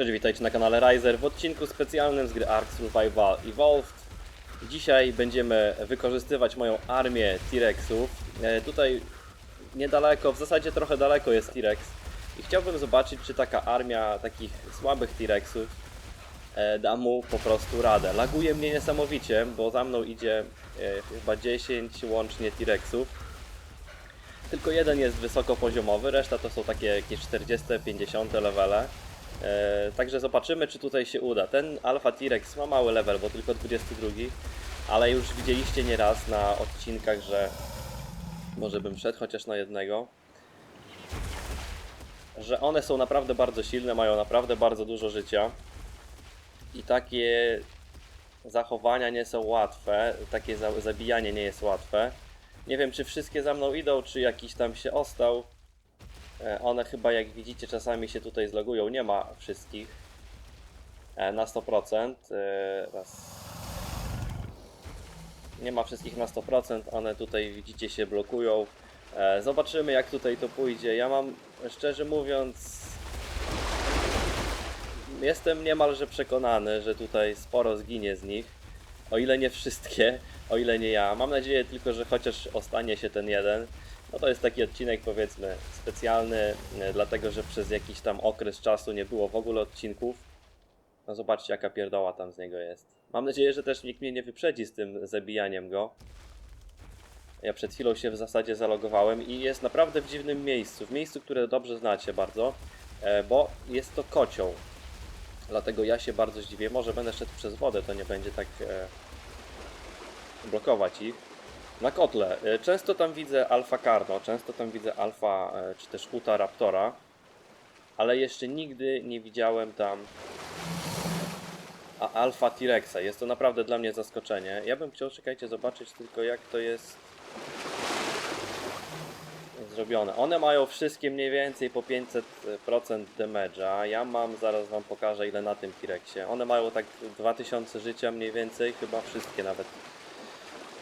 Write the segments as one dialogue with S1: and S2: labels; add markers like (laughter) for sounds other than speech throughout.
S1: Cześć, witajcie na kanale Riser w odcinku specjalnym z gry Ark Survival Evolved. Dzisiaj będziemy wykorzystywać moją armię T-Rexów. E, Tutaj niedaleko, w zasadzie trochę daleko jest T-Rex i chciałbym zobaczyć, czy taka armia takich słabych T-Rexów e, da mu po prostu radę. Laguje mnie niesamowicie, bo za mną idzie e, chyba 10 łącznie T-Rexów. Tylko jeden jest wysokopoziomowy, reszta to są takie jakieś 40-50 levele. E, także zobaczymy, czy tutaj się uda. Ten Alpha T-Rex ma mały level, bo tylko 22, ale już widzieliście nieraz na odcinkach, że może bym wszedł chociaż na jednego. Że one są naprawdę bardzo silne, mają naprawdę bardzo dużo życia. I takie zachowania nie są łatwe, takie za- zabijanie nie jest łatwe. Nie wiem, czy wszystkie za mną idą, czy jakiś tam się ostał. E, One chyba, jak widzicie, czasami się tutaj zlogują. Nie ma wszystkich e, na 100%. E, Raz. Nie ma wszystkich na 100%. One tutaj, widzicie, się blokują. Zobaczymy, jak tutaj to pójdzie. Ja mam, szczerze mówiąc, jestem niemalże przekonany, że tutaj sporo zginie z nich. O ile nie wszystkie, o ile nie ja. Mam nadzieję tylko, że chociaż ostanie się ten jeden. No to jest taki odcinek powiedzmy specjalny, e, dlatego że przez jakiś tam okres czasu nie było w ogóle odcinków. No zobaczcie jaka pierdoła tam z niego jest. Mam nadzieję, że też nikt mnie nie wyprzedzi z tym zabijaniem go. Ja przed chwilą się w zasadzie zalogowałem i jest naprawdę w dziwnym miejscu. W miejscu, które dobrze znacie bardzo, e, bo jest to kocioł. Dlatego ja się bardzo zdziwię. Może będę szedł przez wodę, to nie będzie tak e, blokować ich. Na kotle. E, Często tam widzę alfa karno, często tam widzę alfa e, czy też uta raptora, ale jeszcze nigdy nie widziałem tam a alfa T-Rexa. Jest to naprawdę dla mnie zaskoczenie. Ja bym chciał, czekajcie, zobaczyć tylko jak to jest zrobione. One mają wszystkie mniej więcej po 500% damage'a. Ja mam, zaraz wam pokażę ile na tym T-Rexie. One mają tak 2000 życia mniej więcej, chyba wszystkie nawet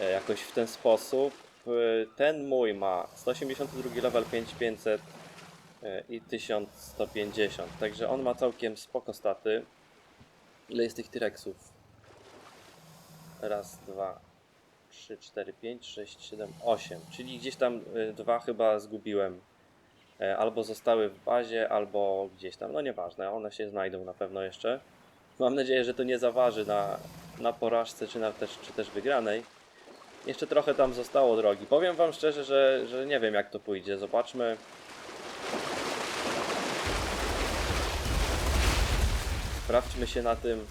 S1: e, jakoś w ten sposób. E, Ten mój ma 182 level 5500 e, i 1150, także on ma całkiem spoko staty. Ile jest tych T-Rexów? Raz, dwa, trzy, cztery, pięć, sześć, siedem, osiem. Czyli gdzieś tam y, dwa chyba zgubiłem. E, Albo zostały w bazie, albo gdzieś tam. No nieważne, one się znajdą na pewno jeszcze. Mam nadzieję, że to nie zaważy na, na porażce, czy, na też, czy też wygranej. Jeszcze trochę tam zostało drogi. Powiem wam szczerze, że, że nie wiem jak to pójdzie. Zobaczmy. Sprawdźmy się na tym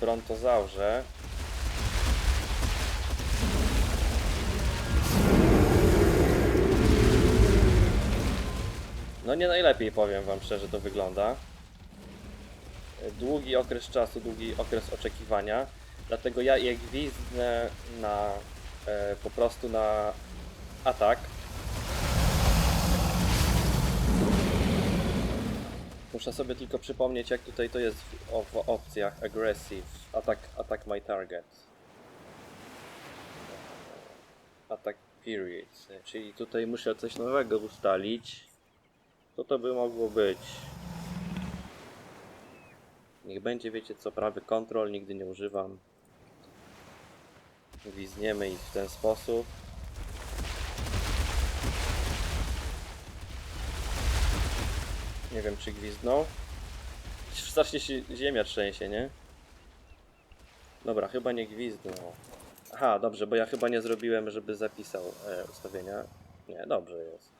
S1: brontozaurze. No nie najlepiej powiem wam szczerze to wygląda. E, Długi okres czasu, długi okres oczekiwania. Dlatego ja je gwizdnę na e, po prostu na atak. Muszę sobie tylko przypomnieć, jak tutaj to jest w, w opcjach aggressive. Attack, attack my target. Attack period. Czyli tutaj muszę coś nowego ustalić. Co to by mogło być? Niech będzie, wiecie co, prawy kontrol, nigdy nie używam. Gwizniemy ich w ten sposób. Nie wiem, czy gwizdnął. Strasznie się ziemia trzęsie, nie? Dobra, chyba nie gwizdnął. Aha, dobrze, bo ja chyba nie zrobiłem, żeby zapisał e, ustawienia. Nie, dobrze jest.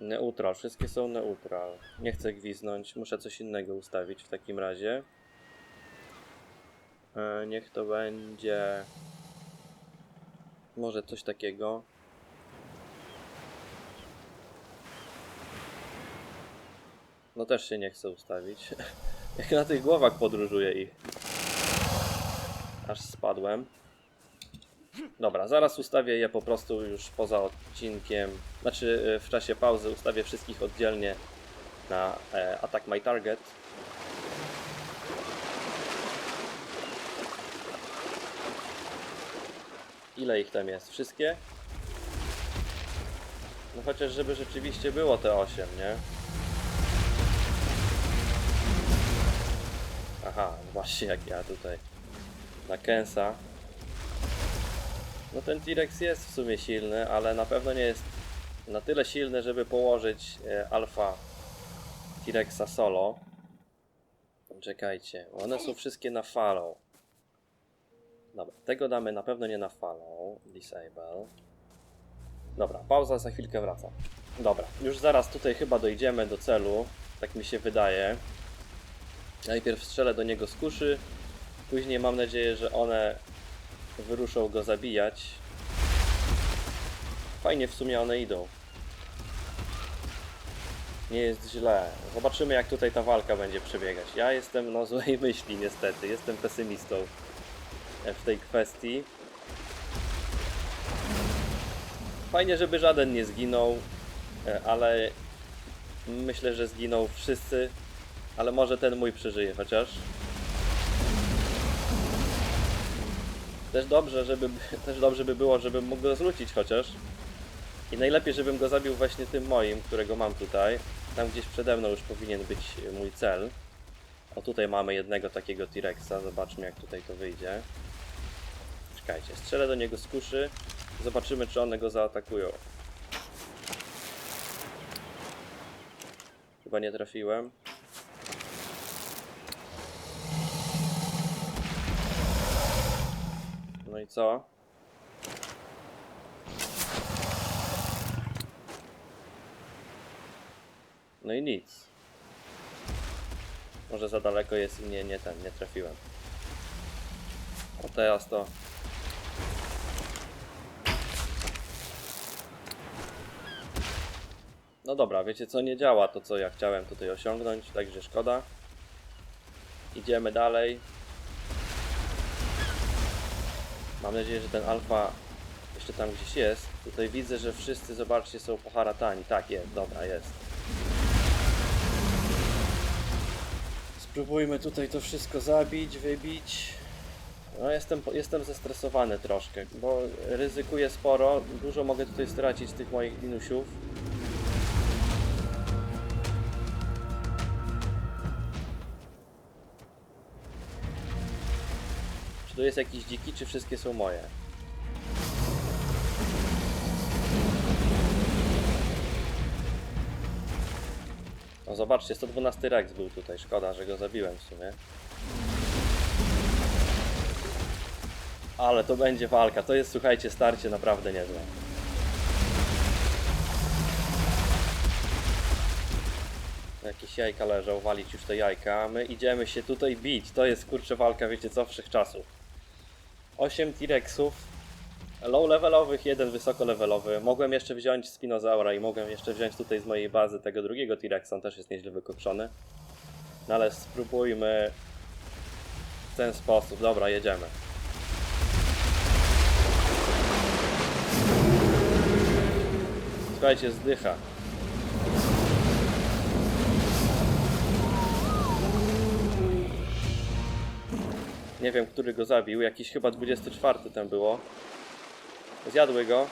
S1: Neutral, wszystkie są neutral. Nie chcę gwiznąć, muszę coś innego ustawić w takim razie. E, niech to będzie... Może coś takiego. No też się nie chcę ustawić. (laughs) Jak na tych głowach podróżuję ich. Aż spadłem. Dobra, zaraz ustawię je po prostu już poza odcinkiem. Znaczy y, w czasie pauzy ustawię wszystkich oddzielnie na e, Attack My Target. Ile ich tam jest? Wszystkie? No chociaż żeby rzeczywiście było te 8, nie? Aha, właśnie jak ja tutaj na Kensa. No ten T-Rex jest w sumie silny, ale na pewno nie jest na tyle silny, żeby położyć e, alfa T-Rexa solo. Czekajcie, one są wszystkie na falą. Dobra, tego damy na pewno nie na falą. Disable. Dobra, pauza, za chwilkę wracam. Dobra, już zaraz tutaj chyba dojdziemy do celu, tak mi się wydaje. Najpierw strzelę do niego z kuszy, później mam nadzieję, że one wyruszą go zabijać. Fajnie w sumie one idą. Nie jest źle. Zobaczymy jak tutaj ta walka będzie przebiegać. Ja jestem no złej (laughs) myśli niestety, jestem pesymistą w tej kwestii. Fajnie, żeby żaden nie zginął, e, ale myślę, że zginą wszyscy, ale może ten mój przeżyje chociaż. Też dobrze, żeby, też dobrze by było, żebym mógł go zwrócić chociaż. I najlepiej, żebym go zabił właśnie tym moim, którego mam tutaj. Tam gdzieś przede mną już powinien być mój cel. O tutaj mamy jednego takiego T-Rexa, zobaczmy jak tutaj to wyjdzie. Czekajcie, strzelę do niego z kuszy. Zobaczymy, czy one go zaatakują. Chyba nie trafiłem. No i co? No i nic. Może za daleko jest i nie, nie ten, nie trafiłem. O teraz to No dobra, wiecie co, nie działa to co ja chciałem tutaj osiągnąć, także szkoda. Idziemy dalej. Mam nadzieję, że ten alfa jeszcze tam gdzieś jest. Tutaj widzę, że wszyscy, zobaczcie, są poharatani. Tak, jest, dobra, jest. Spróbujmy tutaj to wszystko zabić, wybić. No jestem, jestem zestresowany troszkę, bo ryzykuję sporo. Dużo mogę tutaj stracić z tych moich minusiów. Jest jakiś dziki, czy wszystkie są moje? No zobaczcie, 112 Rex był tutaj, szkoda, że go zabiłem w sumie. Ale to będzie walka, to jest słuchajcie starcie naprawdę niezłe. Jakieś jajka leżą, walić już te jajka, my idziemy się tutaj bić. To jest kurczę walka, wiecie co, wszechczasów. 8 T-Rexów, low levelowych, jeden wysoko levelowy. Mogłem jeszcze wziąć Spinozaura i mogłem jeszcze wziąć tutaj z mojej bazy tego drugiego T-Rexa, on też jest nieźle wykokszony. No ale spróbujmy w ten sposób. Dobra, jedziemy. Słuchajcie, zdycha. Nie wiem, który go zabił. Jakiś chyba 24 tam było. Zjadły go.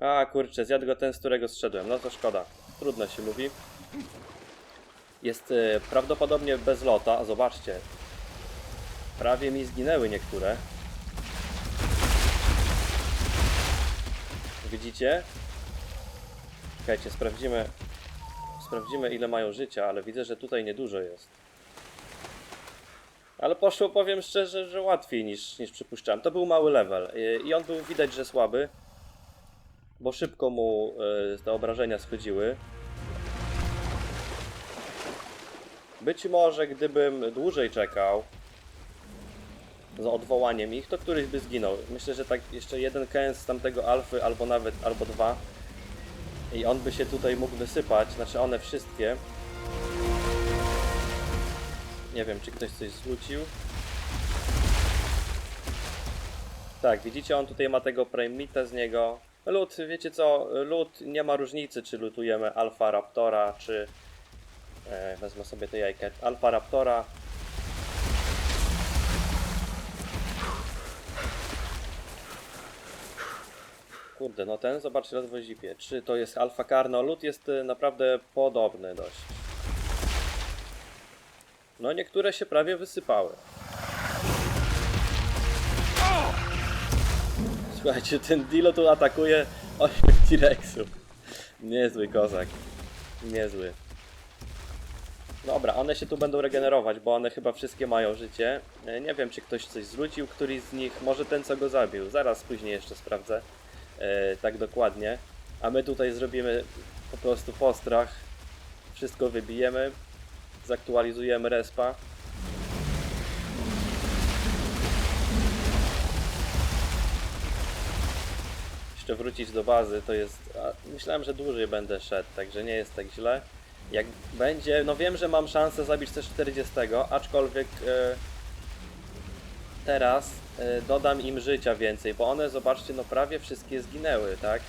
S1: A kurczę, zjadł go ten, z którego zszedłem. No to szkoda. Trudno się mówi. Jest e, prawdopodobnie bez lota. A zobaczcie. Prawie mi zginęły niektóre. Widzicie? Czekajcie, sprawdzimy. Sprawdzimy ile mają życia, ale widzę, że tutaj niedużo jest. Ale poszło, powiem szczerze, że łatwiej niż, niż przypuszczałem. To był mały level i on był widać, że słaby, bo szybko mu y, te obrażenia schodziły. Być może gdybym dłużej czekał z odwołaniem ich, to któryś by zginął. Myślę, że tak jeszcze jeden kęs z tamtego alfy, albo nawet, albo dwa i on by się tutaj mógł wysypać, znaczy one wszystkie. Nie wiem, czy ktoś coś zwrócił. Tak, widzicie, on tutaj ma tego Primita z niego. Lud, wiecie co, lud nie ma różnicy, czy lutujemy Alfa Raptora, czy... E, wezmę sobie te jajkę. Alfa Raptora. Kurde, no ten zobaczcie rozwój zipie. Czy to jest alfa karno? Lód jest y, naprawdę podobny dość. No niektóre się prawie wysypały. Słuchajcie, ten Dilo tu atakuje 8 T-Rexów. Niezły kozak. Niezły. Dobra, one się tu będą regenerować, bo one chyba wszystkie mają życie. E, Nie wiem, czy ktoś coś zwrócił, któryś z nich, może ten, co go zabił. Zaraz później jeszcze sprawdzę. E, tak dokładnie. A my tutaj zrobimy po prostu postrach. Wszystko wybijemy. Zaktualizujemy respa. Jeszcze wrócić do bazy to jest. Myślałem, że dłużej będę szedł, także nie jest tak źle. Jak będzie, no wiem, że mam szansę zabić też 40, aczkolwiek e, teraz e, dodam im życia więcej, bo one, zobaczcie, no prawie wszystkie zginęły, tak?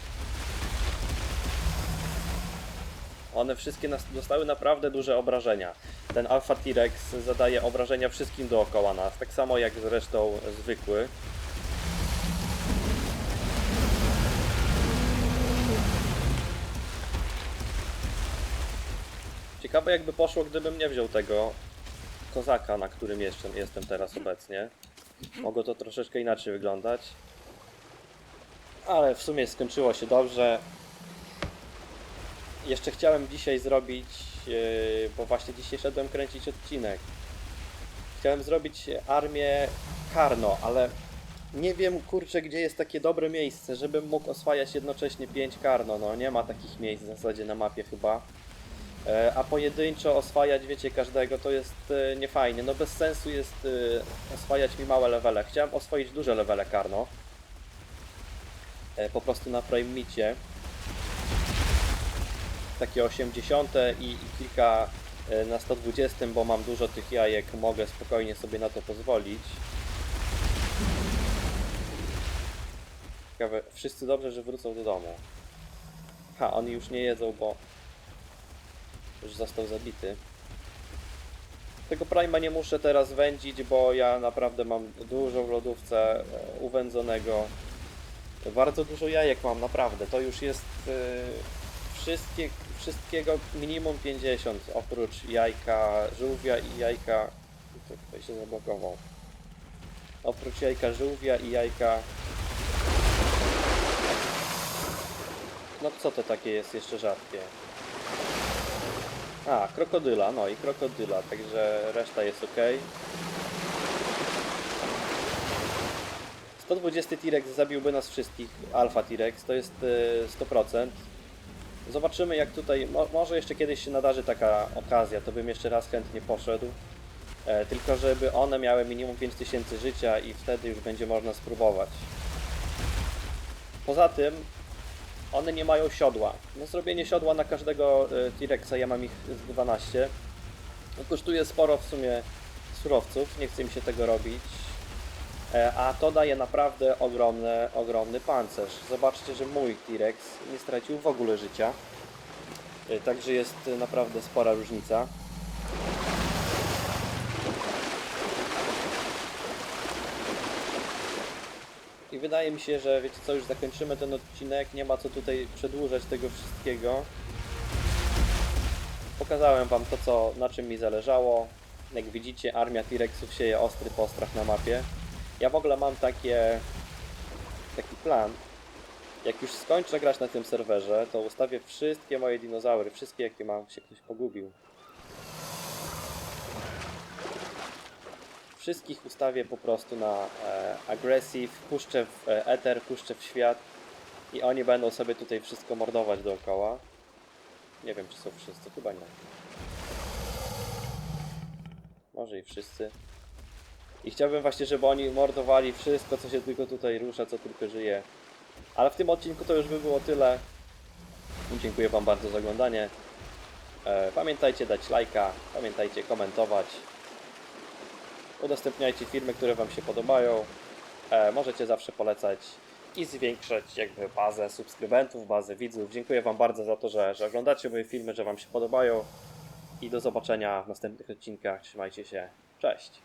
S1: One wszystkie dostały naprawdę duże obrażenia. Ten Alpha T-Rex zadaje obrażenia wszystkim dookoła nas, tak samo jak zresztą zwykły. Ciekawe jakby poszło, gdybym nie wziął tego kozaka, na którym jeszcze jestem teraz obecnie. Mogło to troszeczkę inaczej wyglądać. Ale w sumie skończyło się dobrze. Jeszcze chciałem dzisiaj zrobić, yy, bo właśnie dzisiaj szedłem kręcić odcinek. Chciałem zrobić armię Karno, ale nie wiem kurczę gdzie jest takie dobre miejsce, żebym mógł oswajać jednocześnie 5 Karno. No nie ma takich miejsc w zasadzie na mapie chyba. E, A pojedynczo oswajać, wiecie, każdego to jest e, niefajnie. No bez sensu jest e, oswajać mi małe levele. Chciałem oswoić duże levele karno. E, Po prostu na Prime Micie. Takie 80 i, i kilka e, na 120, bo mam dużo tych jajek, mogę spokojnie sobie na to pozwolić. Ciekawe, wszyscy dobrze, że wrócą do domu. Ha, oni już nie jedzą, bo już został zabity. Tego Prima nie muszę teraz wędzić, bo ja naprawdę mam dużo w lodówce e, uwędzonego. Bardzo dużo jajek mam, naprawdę. To już jest e, wszystkie, wszystkiego minimum 50, oprócz jajka żółwia i jajka... To tutaj się zablokował. Oprócz jajka żółwia i jajka... No co to takie jest jeszcze rzadkie? A, krokodyla, no i krokodyla, także reszta jest ok. 120 T-Rex zabiłby nas wszystkich, Alpha T-Rex, to jest e, 100%. Zobaczymy jak tutaj, mo może jeszcze kiedyś się nadarzy taka okazja, to bym jeszcze raz chętnie poszedł. E, tylko żeby one miały minimum 5000 życia i wtedy już będzie można spróbować. Poza tym one nie mają siodła. No zrobienie siodła na każdego y, T-Rexa, ja mam ich z 12. No, kosztuje sporo w sumie surowców, nie chce mi się tego robić. E, A to daje naprawdę ogromny, ogromny pancerz. Zobaczcie, że mój T-Rex nie stracił w ogóle życia. E, Także jest naprawdę spora różnica. I wydaje mi się, że wiecie co, już zakończymy ten odcinek, nie ma co tutaj przedłużać tego wszystkiego. Pokazałem wam to, co, na czym mi zależało. Jak widzicie, armia T-Rexów sieje ostry postrach na mapie. Ja w ogóle mam takie, taki plan. Jak już skończę grać na tym serwerze, to ustawię wszystkie moje dinozaury, wszystkie jakie mam, się ktoś pogubił. Wszystkich ustawię po prostu na e, aggressive, puszczę w e, ether, puszczę w świat i oni będą sobie tutaj wszystko mordować dookoła. Nie wiem, czy są wszyscy, chyba nie. Może i wszyscy. I chciałbym właśnie, żeby oni mordowali wszystko, co się tylko tutaj rusza, co tylko żyje. Ale w tym odcinku to już by było tyle. Dziękuję Wam bardzo za oglądanie. E, pamiętajcie dać lajka, pamiętajcie komentować. Udostępniajcie filmy, które Wam się podobają. E, możecie zawsze polecać i zwiększać jakby bazę subskrybentów, bazę widzów. Dziękuję Wam bardzo za to, że, że oglądacie moje filmy, że Wam się podobają. I do zobaczenia w następnych odcinkach. Trzymajcie się. Cześć.